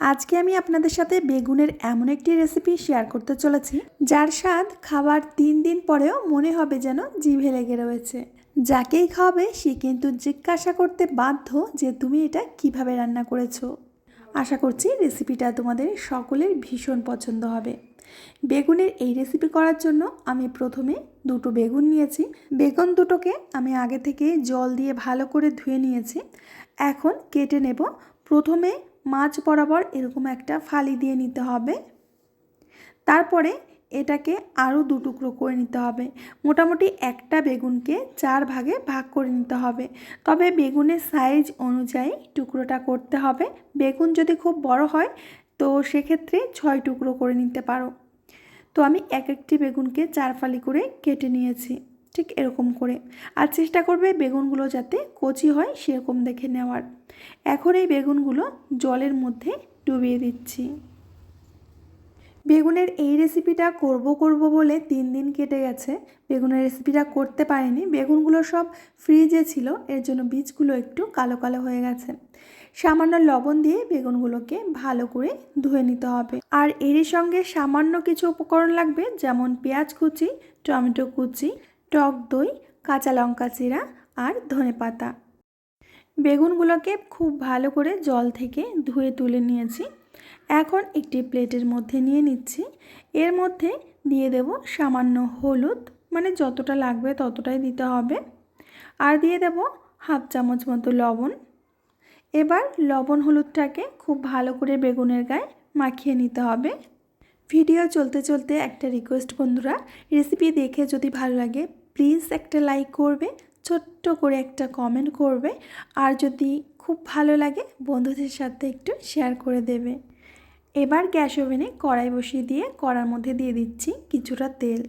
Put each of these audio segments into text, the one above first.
আজকে আমি আপনাদের সাথে বেগুনের এমন একটি রেসিপি শেয়ার করতে চলেছি, যার স্বাদ খাবার তিন দিন পরেও মনে হবে যেন জিভে লেগে রয়েছে। যাকেই খাওয়াবে, সে কিন্তু জিজ্ঞাসা করতে বাধ্য যে তুমি এটা কীভাবে রান্না করেছ। আশা করছি রেসিপিটা তোমাদের সকলের ভীষণ পছন্দ হবে। বেগুনের এই রেসিপি করার জন্য আমি প্রথমে দুটো বেগুন নিয়েছি। বেগুন দুটোকে আমি আগে থেকে জল দিয়ে ভালো করে ধুয়ে নিয়েছি। এখন কেটে নেব। প্রথমে মাছ বরাবর এরকম একটা ফালি দিয়ে নিতে হবে। তারপরে এটাকে আরও দু টুকরো করে নিতে হবে। মোটামুটি একটা বেগুনকে চার ভাগে ভাগ করে নিতে হবে। তবে বেগুনের সাইজ অনুযায়ী টুকরোটা করতে হবে। বেগুন যদি খুব বড় হয়, তো সেক্ষেত্রে ছয় টুকরো করে নিতে পারো। তো আমি এক একটি বেগুনকে চার ফালি করে কেটে নিয়েছি। ঠিক এরকম করে। আর চেষ্টা করবে বেগুনগুলো যাতে কচি হয় সেরকম দেখে নেওয়ার। এখন এই বেগুনগুলো জলের মধ্যে ডুবিয়ে দিচ্ছি। বেগুনের এই রেসিপিটা করব করব বলে তিন দিন কেটে গেছে। বেগুনের রেসিপিটা করতে পারিনি। বেগুনগুলো সব ফ্রিজে ছিল। এর জন্য বীজগুলো একটু কালো কালো হয়ে গেছে। সামান্য লবণ দিয়ে বেগুনগুলোকে ভালো করে ধুয়ে নিতে হবে। আর এরই সঙ্গে সামান্য কিছু উপকরণ লাগবে, যেমন পেঁয়াজ কুচি, টমেটো কুচি টক দই, কাঁচা লঙ্কা চিরা আর ধনে পাতা। বেগুনগুলোকে খুব ভালো করে জল থেকে ধুয়ে তুলে নিয়েছি। এখন একটি প্লেটের মধ্যে নিয়ে নিচ্ছি। এর মধ্যে দিয়ে দেব সামান্য হলুদ মানে যতটা লাগবে ততটাই দিতে হবে। আর দিয়ে দেব হাফ চামচ মতো লবণ। এবার লবণ হলুদটাকে খুব ভালো করে বেগুনের গায়ে মাখিয়ে নিতে হবে। ভিডিও চলতে চলতে একটা রিকোয়েস্ট বন্ধুরা, রেসিপি দেখে যদি ভালো লাগে প্লিজ একটা লাইক করবে, ছোট্ট করে একটা কমেন্ট করবে, আর যদি খুব ভালো লাগে বন্ধুদের সাথে একটু শেয়ার করে দেবে। এবার গ্যাস ওভেনে কড়াই বসিয়ে দিয়ে কড়ার মধ্যে দিয়ে দিচ্ছি কিছুটা তেল।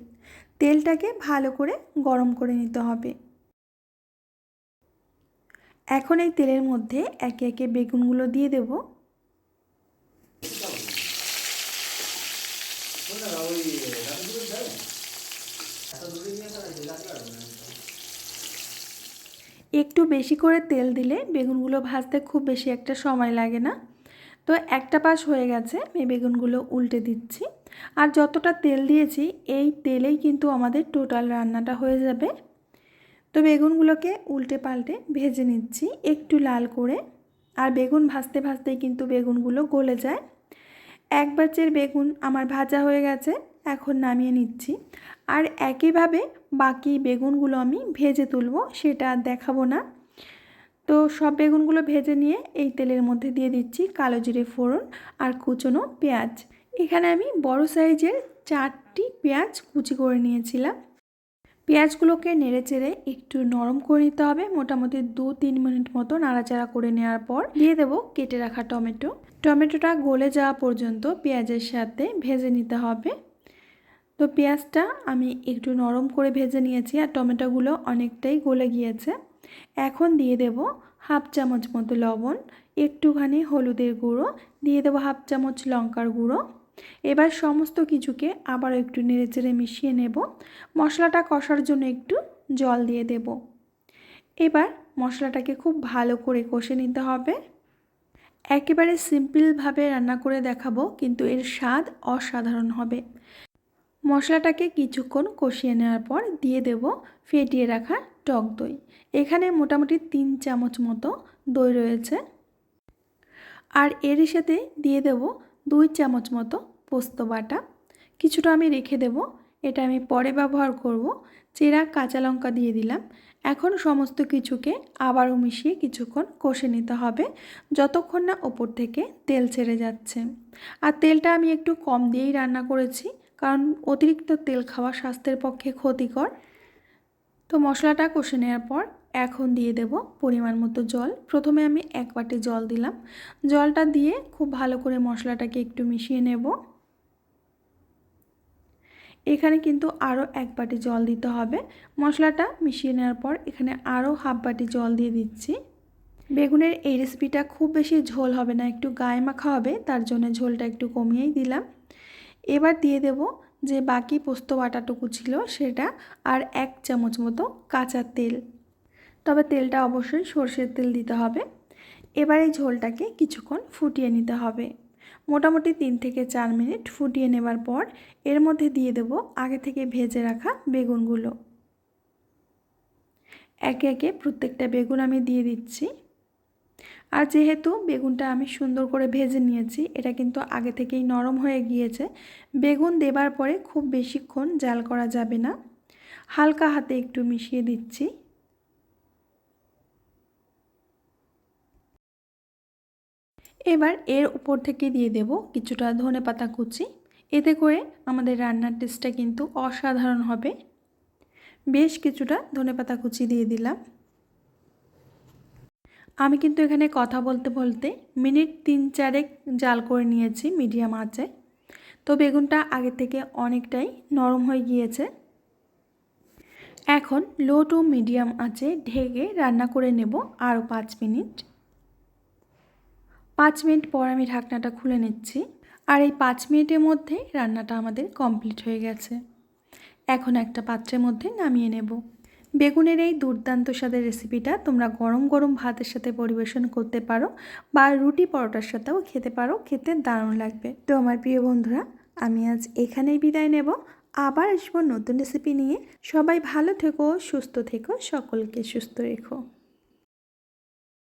তেলটাকে ভালো করে গরম করে নিতে হবে। এখন এই তেলের মধ্যে একে একে বেগুনগুলো দিয়ে দেব। একটু বেশি করে তেল দিলে বেগুনগুলো ভাজতে খুব বেশি একটা সময় লাগে না। তো একটা পাশ হয়ে গেছে, আমি বেগুনগুলো উল্টে দিচ্ছি। আর যতটা তেল দিয়েছি, এই তেলেই কিন্তু আমাদের টোটাল রান্নাটা হয়ে যাবে। তো বেগুনগুলোকে উল্টে পাল্টে ভেজে নিচ্ছি একটু লাল করে। আর বেগুন ভাজতে ভাজতেই কিন্তু বেগুনগুলো গলে যায়। এক বাচের বেগুন আমার ভাজা হয়ে গেছে। এখন নামিয়ে নিচ্ছি। আর একইভাবে বাকি বেগুনগুলো আমি ভেজে তুলব, সেটা দেখাবো না। তো সব বেগুনগুলো ভেজে নিয়ে এই তেলের মধ্যে দিয়ে দিচ্ছি কালো জিরে ফোড়ন আর কুচনো পেঁয়াজ। এখানে আমি বড় সাইজের চারটি পেঁয়াজ কুচি করে নিয়েছিলাম। পেঁয়াজগুলোকে নেড়ে চেড়ে একটু নরম করে নিতে হবে, মোটামুটি দু তিন মিনিট মতো নাড়াচাড়া করে নেওয়ার পর দিয়ে দেবো কেটে রাখা টমেটো। টমেটোটা গলে যাওয়া পর্যন্ত পেঁয়াজের সাথে ভেজে নিতে হবে। তো পেঁয়াজটা আমি একটু নরম করে ভেজে নিয়েছি আর টমেটোগুলো অনেকটাই গলে গিয়েছে। এখন দিয়ে দেব হাফ চামচ মতো লবণ, একটুখানি হলুদের গুঁড়ো, দিয়ে দেবো হাফ চামচ লঙ্কার গুঁড়ো। এবার সমস্ত কিছুকে আবার একটু নেড়েচেড়ে মিশিয়ে নেব। মশলাটা কষার জন্য একটু জল দিয়ে দেব। এবার মশলাটাকে খুব ভালো করে কষে নিতে হবে। একেবারে সিম্পলভাবে রান্না করে দেখাবো, কিন্তু এর স্বাদ অসাধারণ হবে। মশলাটাকে কিছুক্ষণ কষিয়ে নেওয়ার পর দিয়ে দেব ফেটিয়ে রাখা টক দই। এখানে মোটামুটি তিন চামচ মতো দই রয়েছে। আর এর সাথে দিয়ে দেব দুই চামচ মতো পোস্ত বাটা। কিছুটা আমি রেখে দেব, এটা আমি পরে ব্যবহার করব। চেরা, কাঁচা লঙ্কা দিয়ে দিলাম। এখন সমস্ত কিছুকে আবারও মিশিয়ে কিছুক্ষণ কষে নিতে হবে, যতক্ষণ না ওপর থেকে তেল ছেড়ে যাচ্ছে। আর তেলটা আমি একটু কম দিয়েই রান্না করেছি কারণ অতিরিক্ত তেল খাওয়া স্বাস্থ্যের পক্ষে ক্ষতিকর। তো মশলাটা কষে নেওয়ার পর এখন দিয়ে দেব পরিমাণ মতো জল। প্রথমে আমি এক বাটি জল দিলাম। জলটা দিয়ে খুব ভালো করে মশলাটাকে একটু মিশিয়ে নেব। এখানে কিন্তু আরও এক বাটি জল দিতে হবে। মশলাটা মিশিয়ে নেওয়ার পর এখানে আরও হাফ বাটি জল দিয়ে দিচ্ছি। বেগুনের এই রেসিপিটা খুব বেশি ঝোল হবে না, একটু গায়ে মাখা হবে, তার জন্য ঝোলটা একটু কমিয়েই দিলাম। এবার দিয়ে দেব যে বাকি পোস্ত বাটাটুকু ছিল সেটা আর এক চামচ মতো কাঁচা তেল। তবে তেলটা অবশ্যই সর্ষের তেল দিতে হবে। এবার এই ঝোলটাকে কিছুক্ষণ ফুটিয়ে নিতে হবে। মোটামুটি তিন থেকে চার মিনিট ফুটিয়ে নেবার পর এর মধ্যে দিয়ে দেব আগে থেকে ভেজে রাখা বেগুনগুলো। একে একে প্রত্যেকটা বেগুন আমি দিয়ে দিচ্ছি। আর যেহেতু বেগুনটা আমি সুন্দর করে ভেজে নিয়েছি, এটা কিন্তু আগে থেকেই নরম হয়ে গিয়েছে, বেগুন দেবার পরে খুব বেশিক্ষণ জাল করা যাবে না। হালকা হাতে একটু মিশিয়ে দিচ্ছি। এবার এর উপর থেকে দিয়ে দেব কিছুটা ধনে পাতা কুচি। এতে করে আমাদের রান্নার টেস্টটা কিন্তু অসাধারণ হবে। বেশ কিছুটা ধনে পাতা কুচি দিয়ে দিলাম। আমি কিন্তু এখানে কথা বলতে বলতে মিনিট তিন চারেক জাল করে নিয়েছি মিডিয়াম আঁচে। তো বেগুনটা আগে থেকে অনেকটাই নরম হয়ে গিয়েছে। এখন লো টু মিডিয়াম আঁচে ঢেকে রান্না করে নেব আরও পাঁচ মিনিট। পাঁচ মিনিট পর আমি ঢাকনাটা খুলে নিচ্ছি। আর এই পাঁচ মিনিটের মধ্যে রান্নাটা আমাদের কমপ্লিট হয়ে গেছে। এখন একটা পাত্রের মধ্যে নামিয়ে নেব। বেগুনের এই দুর্দান্ত স্বাদের রেসিপিটা তোমরা গরম গরম ভাতের সাথে পরিবেশন করতে পারো বা রুটি পরোটার সাথেও খেতে পারো, খেতে দারুণ লাগবে। তো আমার প্রিয় বন্ধুরা, আমি আজ এখানেই বিদায় নেব। আবার আসব নতুন রেসিপি নিয়ে। সবাই ভালো থেকো, সুস্থ থেকো, সকলকে সুস্থ রেখো।